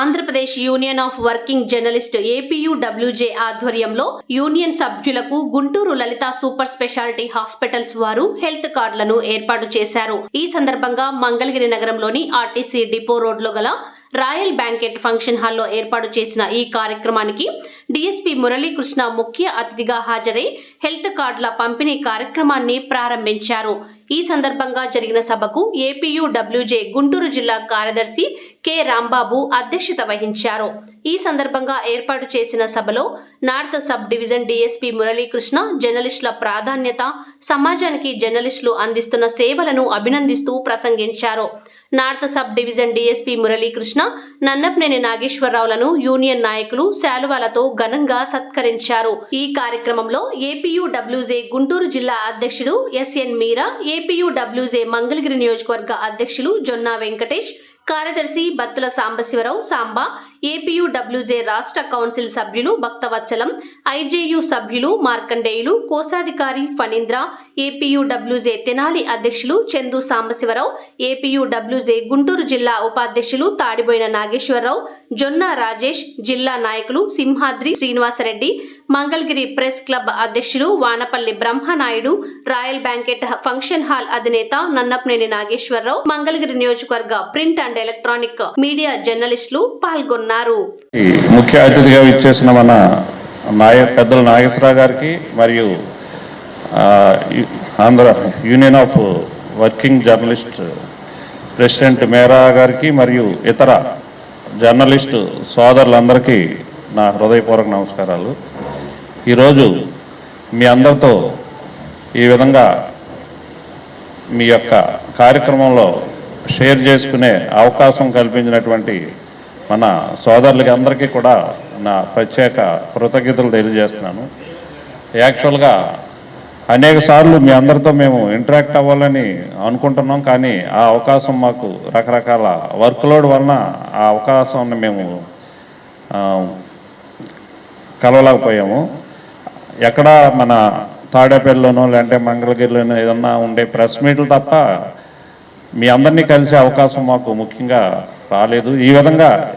Andhra Pradesh union of working journalist APUWJ ఆధ్వర్యంలో యూనియన్ సభ్యులకు Guntur Lalitha super speciality hospitals వారు హెల్త్ కార్డులను ఏర్పాటు చేశారు. ఈ సందర్భంగా మంగళగిరి నగరంలోని ఆర్టీసీ డిపో రోడ్లో గల రాయల్ బ్యాంకెట్ ఫంక్షన్ హాల్లో ఏర్పాటు చేసిన ఈ కార్యక్రమానికి డీఎస్పీ మురళీకృష్ణ ముఖ్య అతిథిగా హాజరై హెల్త్ కార్డుల పంపిణీ కార్యక్రమాన్ని ప్రారంభించారు. ఈ సందర్భంగా జరిగిన సభకు ఏపీయూడబ్ల్యూజే గుంటూరు జిల్లా కార్యదర్శి కె రాంబాబు అధ్యక్షత వహించారు. ఈ సందర్భంగా ఏర్పాటు చేసిన సభలో north sub division DSP Muralikrishna జర్నలిస్టుల ప్రాధాన్యత సమాజానికి జర్నలిస్టులు అందిస్తున్న సేవలను అభినందిస్తూ ప్రసంగించారు. North sub division DSP Muralikrishna Nannapaneni నాగేశ్వరరావులను union నాయకులు శాలువాలతో ఘనంగా సత్కరించారు. ఈ కార్యక్రమంలో ఏపీయూడబ్ల్యూజే గుంటూరు జిల్లా అధ్యక్షుడు ఎస్ఎన్ మీరా ఏపీయూడబ్ల్యూజే మంగళగిరి నియోజకవర్గ అధ్యక్షులు జొన్నా వెంకటేష్ కార్యదర్శి బత్తుల సాంబశివరావు సాంబా ఏపీయూడబ్ల్యూజే రాష్ట్ర కౌన్సిల్ సభ్యులు భక్తవత్సలం ఐజేయు సభ్యులు మార్కండేయులు కోశాధికారి ఫణీంద్ర ఏపీయూడబ్ల్యూజే తెనాలి అధ్యక్షులు చందు సాంబశివరావు ఏపీయూడబ్ల్యూజే గుంటూరు జిల్లా ఉపాధ్యక్షులు తాడిబోయిన నాగేశ్వరరావు జొన్న రాజేష్ జిల్లా నాయకులు సింహాద్రి శ్రీనివాసరెడ్డి మంగళగిరి ప్రెస్ క్లబ్ అధ్యక్షులు Vanapalli Brahmanaidu royal banquet function hall అధినేత నన్నపనేని నాగేశ్వరరావు మంగళగిరి నియోజకవర్గ ప్రింట్ అండ్ ఎలక్ట్రానిక్ మీడియా జర్నలిస్టులు పాల్గొన్నారు. ఈ ముఖ్య అతిథిగా ఇచ్చేసిన మన నాయ పెద్దల నాగేశ్వరరావు గారికి మరియు Andhra union of working journalist president Mera గారికి మరియు ఇతర జర్నలిస్టు సోదరులందరికీ నా హృదయపూర్వక నమస్కారాలు. ఈరోజు మీ అందరితో ఈ విధంగా మీ యొక్క కార్యక్రమంలో షేర్ చేసుకునే అవకాశం కల్పించినటువంటి మన సోదరులకి అందరికీ కూడా నా ప్రత్యేక కృతజ్ఞతలు తెలియజేస్తున్నాను. యాక్చువల్గా అనేక సార్లు మీ అందరితో మేము ఇంటరాక్ట్ అవ్వాలని అనుకుంటున్నాం కానీ ఆ అవకాశం మాకు రకరకాల వర్క్ లోడ్ వలన ఆ అవకాశాన్ని మేము కలవలేకపోయాము. ఎక్కడ మన తాడేపల్లిలోనో లేదంటే మంగళగిరిలోనో ఏదన్నా ఉండే ప్రెస్ మీట్లు తప్ప మీ అందరినీ కలిసే అవకాశం మాకు ముఖ్యంగా రాలేదు. ఈ విధంగా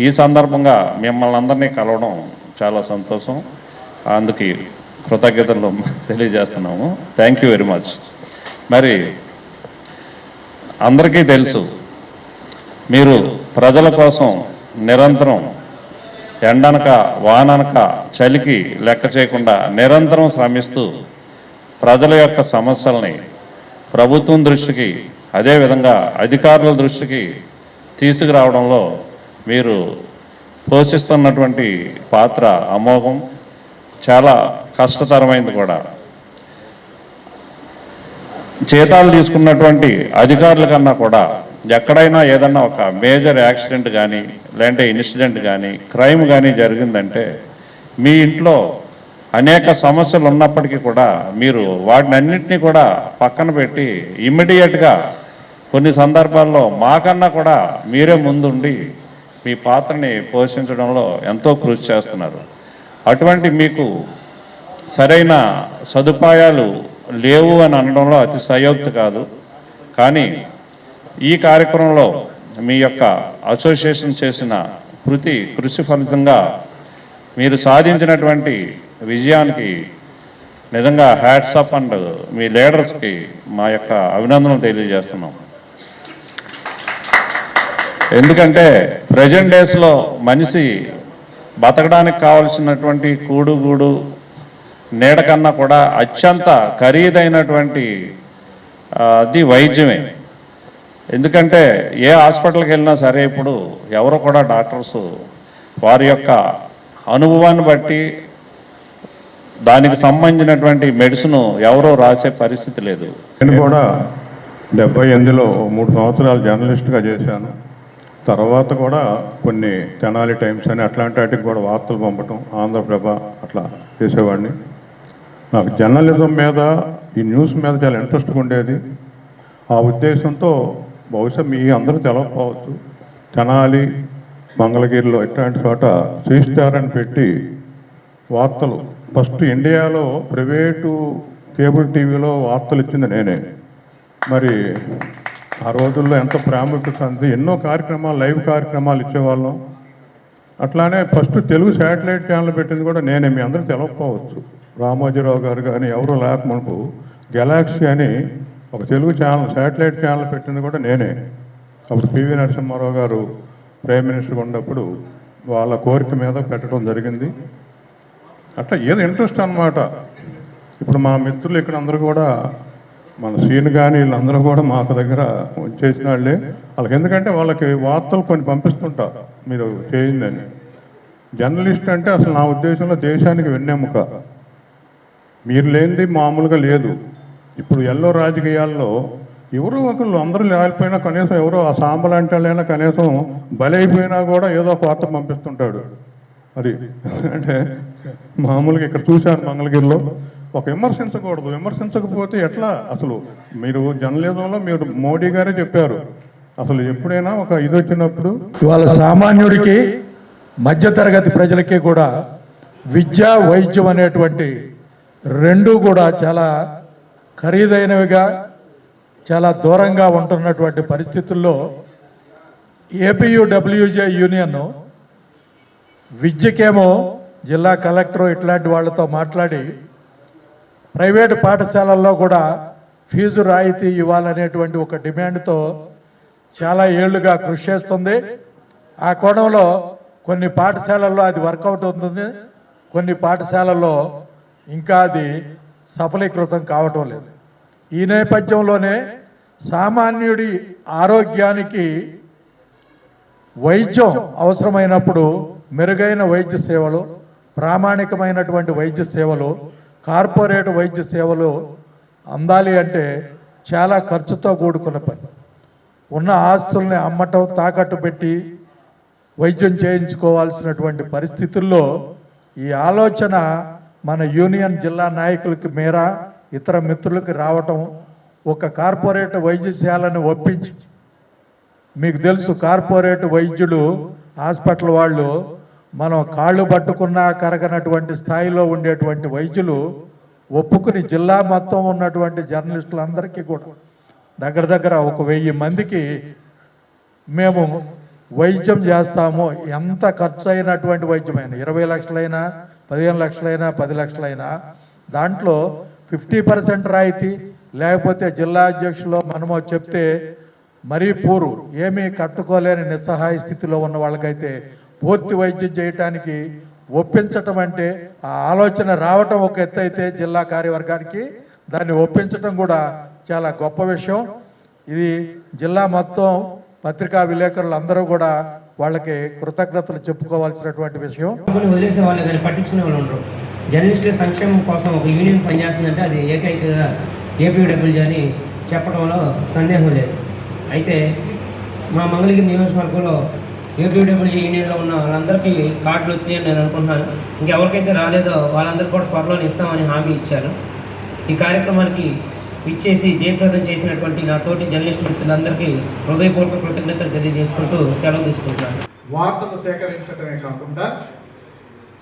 ఈ సందర్భంగా మిమ్మల్ని అందరినీ కలవడం చాలా సంతోషం. అందుకు కృతజ్ఞతలు తెలియజేస్తున్నాము. థ్యాంక్ యూ వెరీ మచ్ మరి అందరికీ తెలుసు మీరు ప్రజల కోసం నిరంతరం ఎండనక వాననక చలికి లెక్క చేయకుండా నిరంతరం శ్రమిస్తూ ప్రజల యొక్క సమస్యల్ని ప్రభుత్వం దృష్టికి అదేవిధంగా అధికారుల దృష్టికి తీసుకురావడంలో మీరు పోషిస్తున్నటువంటి పాత్ర అమోఘం చాలా కష్టతరమైంది కూడా. జీతాలు తీసుకున్నటువంటి అధికారుల కన్నా కూడా ఎక్కడైనా ఏదన్నా ఒక మేజర్ యాక్సిడెంట్ కానీ లేదంటే ఇన్సిడెంట్ కానీ క్రైమ్ కానీ జరిగిందంటే మీ ఇంట్లో అనేక సమస్యలు ఉన్నప్పటికీ కూడా మీరు వాటిని అన్నింటినీ కూడా పక్కన పెట్టి ఇమ్మీడియట్గా కొన్ని సందర్భాల్లో మాకన్నా కూడా మీరే ముందుండి మీ పాత్రని పోషించడంలో ఎంతో కృషి చేస్తున్నారు. అటువంటి మీకు సరైన సదుపాయాలు లేవు అని అనడంలో అతి సయోక్తి కాదు. కానీ ఈ కార్యక్రమంలో మీ యొక్క అసోసియేషన్ చేసిన కృతి కృషి ఫలితంగా మీరు సాధించినటువంటి విజయానికి నిజంగా హ్యాట్సప్ అండ్ మీ లీడర్స్కి మా యొక్క అభినందనలు తెలియజేస్తున్నాం. ఎందుకంటే ప్రజెంట్ డేస్లో మనిషి బతకడానికి కావలసినటువంటి కూడు గూడు నీడ కన్నా కూడా అత్యంత ఖరీదైనటువంటి అది వైద్యమే. ఎందుకంటే ఏ హాస్పిటల్కి వెళ్ళినా సరే ఇప్పుడు ఎవరు కూడా డాక్టర్స్ వారి యొక్క అనుభవాన్ని బట్టి దానికి సంబంధించినటువంటి మెడిసిన్ ఎవరో రాసే పరిస్థితి లేదు. నేను కూడా డెబ్బై ఎనిమిదిలో మూడు సంవత్సరాలు జర్నలిస్ట్గా చేశాను. తర్వాత కూడా కొన్ని తెనాలి టైమ్స్ అని అట్లాంటి వాటికి కూడా వార్తలు పంపటం ఆంధ్రప్రభ అట్లా చేసేవాడిని. నాకు జర్నలిజం మీద ఈ న్యూస్ మీద చాలా ఇంట్రెస్ట్ ఉండేది. ఆ ఉద్దేశంతో బహుశా మీ అందరూ తెలవకపోవచ్చు. తెనాలి మంగళగిరిలో ఇట్లాంటి చోట శ్రీ స్టార్ అని పెట్టి వార్తలు. ఫస్ట్ ఇండియాలో ప్రైవేటు కేబుల్ టీవీలో వార్తలు ఇచ్చింది నేనే. మరి ఆ రోజుల్లో ఎంతో ప్రాముఖ్యత ఉంది. ఎన్నో కార్యక్రమాలు లైవ్ కార్యక్రమాలు ఇచ్చేవాళ్ళం. అట్లానే ఫస్ట్ తెలుగు శాటిలైట్ ఛానల్ పెట్టింది కూడా నేనే. మీ అందరూ తెలవకపోవచ్చు. రామోజీరావు గారు కానీ ఎవరు లేక గెలాక్సీ అని ఒక తెలుగు ఛానల్ శాటిలైట్ ఛానల్ పెట్టింది కూడా నేనే. అప్పుడు పివి నరసింహారావు గారు ప్రైమ్ మినిస్టర్ ఉన్నప్పుడు వాళ్ళ కోరిక మీద పెట్టడం జరిగింది. అట్లా ఏదో ఇంట్రెస్ట్ అన్నమాట. ఇప్పుడు మా మిత్రులు ఇక్కడ అందరూ కూడా మన సీన్ కానీ వీళ్ళందరూ కూడా మాకు దగ్గర చేసిన వాళ్ళే. వాళ్ళకి ఎందుకంటే వాళ్ళకి వార్తలు కొన్ని పంపిస్తుంటారు మీరు చేయిందని. జర్నలిస్ట్ అంటే అసలు నా ఉద్దేశంలో దేశానికి వెన్నెముక మీరు లేనిది మామూలుగా లేదు. ఇప్పుడు ఎల్లో రాజకీయాల్లో ఎవరో ఒకళ్ళు అందరూ లేకపోయినా కనీసం ఎవరో ఆ సాంబలాంటి వాళ్ళైనా కనీసం బలైపోయినా కూడా ఏదో ఒక వార్త పంపిస్తుంటాడు. అది అంటే మామూలుగా ఇక్కడ చూశాను మంగళగిరిలో. ఒక విమర్శించకూడదు. విమర్శించకపోతే ఎట్లా? అసలు మీరు జర్నలిజంలో మీరు మోడీ గారే చెప్పారు. అసలు ఎప్పుడైనా ఒక ఇది వచ్చినప్పుడు ఇవాళ సామాన్యుడికి మధ్యతరగతి ప్రజలకి కూడా విద్య వైద్యం అనేటువంటి రెండు కూడా చాలా ఖరీదైనవిగా చాలా దూరంగా ఉంటున్నటువంటి పరిస్థితుల్లో ఏపీయుడబ్ల్యూజే యూనియన్ విద్యకేమో జిల్లా కలెక్టర్ ఇట్లాంటి వాళ్ళతో మాట్లాడి ప్రైవేటు పాఠశాలల్లో కూడా ఫీజు రాయితీ ఇవ్వాలనేటువంటి ఒక డిమాండ్తో చాలా ఏళ్ళుగా కృషి చేస్తుంది. ఆ కోణంలో కొన్ని పాఠశాలల్లో అది వర్కౌట్ అవుతుంది. కొన్ని పాఠశాలల్లో ఇంకా అది సఫలీకృతం కావటం లేదు. ఈ నేపథ్యంలోనే సామాన్యుడి ఆరోగ్యానికి వైద్యం అవసరమైనప్పుడు మెరుగైన వైద్య సేవలు ప్రామాణికమైనటువంటి వైద్య సేవలు కార్పొరేట్ వైద్య సేవలు అందాలి అంటే చాలా ఖర్చుతో కూడుకున్న పని. ఉన్న ఆస్తుల్ని అమ్మటం తాకట్టు పెట్టి వైద్యం చేయించుకోవాల్సినటువంటి పరిస్థితుల్లో ఈ ఆలోచన మన యూనియన్ జిల్లా నాయకులకి మేర ఇతర మిత్రులకి రావటం ఒక కార్పొరేట్ వైద్యశాలను ఒప్పించి మీకు తెలుసు కార్పొరేట్ వైద్యులు హాస్పిటల్ వాళ్ళు మనం కాళ్ళు పట్టుకున్నా కరగనటువంటి స్థాయిలో ఉండేటువంటి వైద్యులు ఒప్పుకుని జిల్లా మొత్తం ఉన్నటువంటి జర్నలిస్టులందరికీ కూడా దగ్గర దగ్గర ఒక వెయ్యి మందికి మేము వైద్యం చేస్తాము. ఎంత ఖర్చు అయినటువంటి వైద్యమైనా ఇరవై లక్షలైనా పదిహేను లక్షలైనా పది లక్షలైనా దాంట్లో ఫిఫ్టీ పర్సెంట్ రాయితీ. లేకపోతే జిల్లా అధ్యక్షులు మనమో చెప్తే మరీ పూరు ఏమీ కట్టుకోలేని నిస్సహాయ స్థితిలో ఉన్న వాళ్ళకైతే పూర్తి వైద్యం చేయటానికి ఒప్పించటం అంటే ఆ ఆలోచన రావటం ఒక ఎత్తు అయితే జిల్లా కార్యవర్గానికి దాన్ని ఒప్పించటం కూడా చాలా గొప్ప విషయం. ఇది జిల్లా మొత్తం పత్రికా విలేకరులు అందరూ కూడా వాళ్ళకి కృతజ్ఞతలు చెప్పుకోవాల్సినటువంటి విషయం. కొన్ని వదిలేసే వాళ్ళు కానీ పట్టించుకునే వాళ్ళు ఉండరు. జర్నలిస్టుల సంక్షేమం కోసం ఒక యూనియన్ పనిచేస్తుందంటే అది ఏకైకగా ఏపీడబ్ల్యూజీ అని చెప్పడంలో సందేహం లేదు. అయితే మా మంగళగిరి నియోజకవర్గంలో ఏపీడబ్ల్యూజీ యూనియన్లో ఉన్న వాళ్ళందరికీ కార్డులు వచ్చినాయని నేను అనుకుంటున్నాను. ఇంకెవరికైతే రాలేదో వాళ్ళందరూ కూడా త్వరలో ఇస్తామని హామీ ఇచ్చారు. ఈ కార్యక్రమానికి ఇచ్చేసి జయప్రదం చేసినటువంటి నా తోటి జర్నలిస్ట్ మిత్రులందరికీ హృదయపూర్వక కృతజ్ఞతలు తెలియజేసుకుంటూ సెలవు తీసుకుంటున్నాను. వార్తలు సేకరించడమే కాకుండా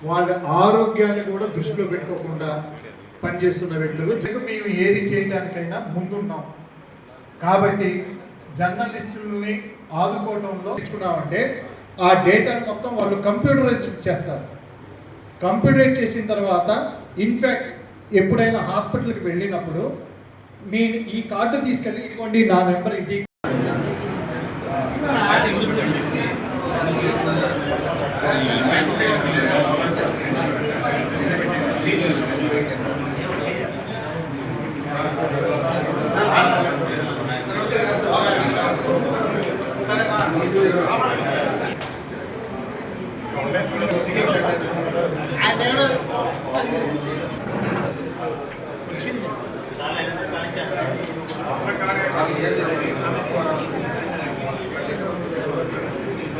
వాళ్ళ ఆరోగ్యాన్ని కూడా దృష్టిలో పెట్టుకోకుండా పనిచేస్తున్న వ్యక్తులు. మేము ఏది చేయడానికైనా ముందున్నాం. కాబట్టి జర్నలిస్టులని ఆదుకోవడంలో తెచ్చుకున్నామంటే ఆ డేటాను మొత్తం వాళ్ళు కంప్యూటరైజ్ చేస్తారు. కంప్యూటరైజ్ చేసిన తర్వాత ఇన్ఫ్యాక్ట్ ఎప్పుడైనా హాస్పిటల్కి వెళ్ళినప్పుడు మీ ఈ కార్డు తీసుకెళ్ళి ఇదిగోండి నా నెంబర్ ఇది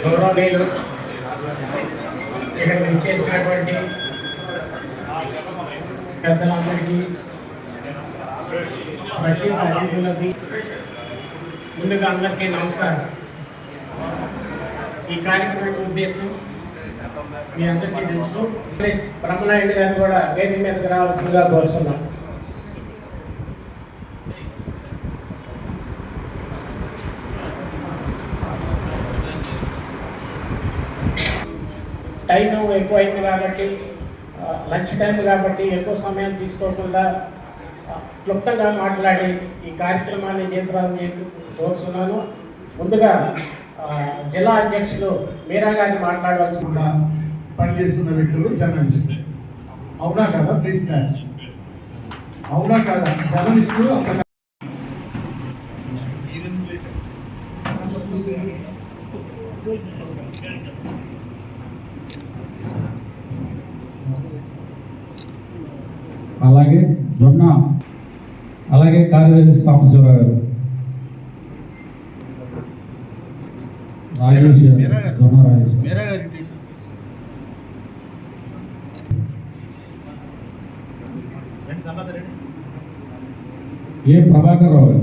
గౌరవనీయులు ఇక్కడ విచ్చేసినటువంటి పెద్దలందరికీ ప్రత్యేక అతిథులకి ముందుగా అందరికీ నమస్కారం. ఈ కార్యక్రమం ఉద్దేశం మీ అందరికీ తెలుసు. ప్లీజ్ బ్రహ్మనాయుడు గారు కూడా వేదిక మీదకి రావాల్సిందిగా కోరుతున్నాం టైం ఎక్కువ అయింది కాబట్టి లంచ్ టైం కాబట్టి ఎక్కువ సమయం తీసుకోకుండా క్లుప్తంగా మాట్లాడి ఈ కార్యక్రమాన్ని జయప్రదం చేయ కోరుతున్నాను ముందుగా జిల్లా అధ్యక్షులు మీరా గారిని మాట్లాడవలసి కూడా పనిచేస్తున్న వ్యక్తులు జర్నలిస్ట్ అవునా కదా? ప్లీజ్ క్లాప్స్ అవునా కదా? జర్నలిస్టులు అంత అలాగే జొన్న అలాగే కార్యదర్శి సాంబశివరావు గారు. రాజేష్ జొన్న రాజేష్ ఏ ప్రభాకర్ రావు గారు?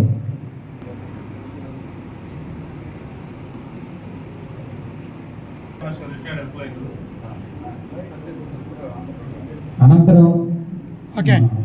అనంతరం సాంబశివరావు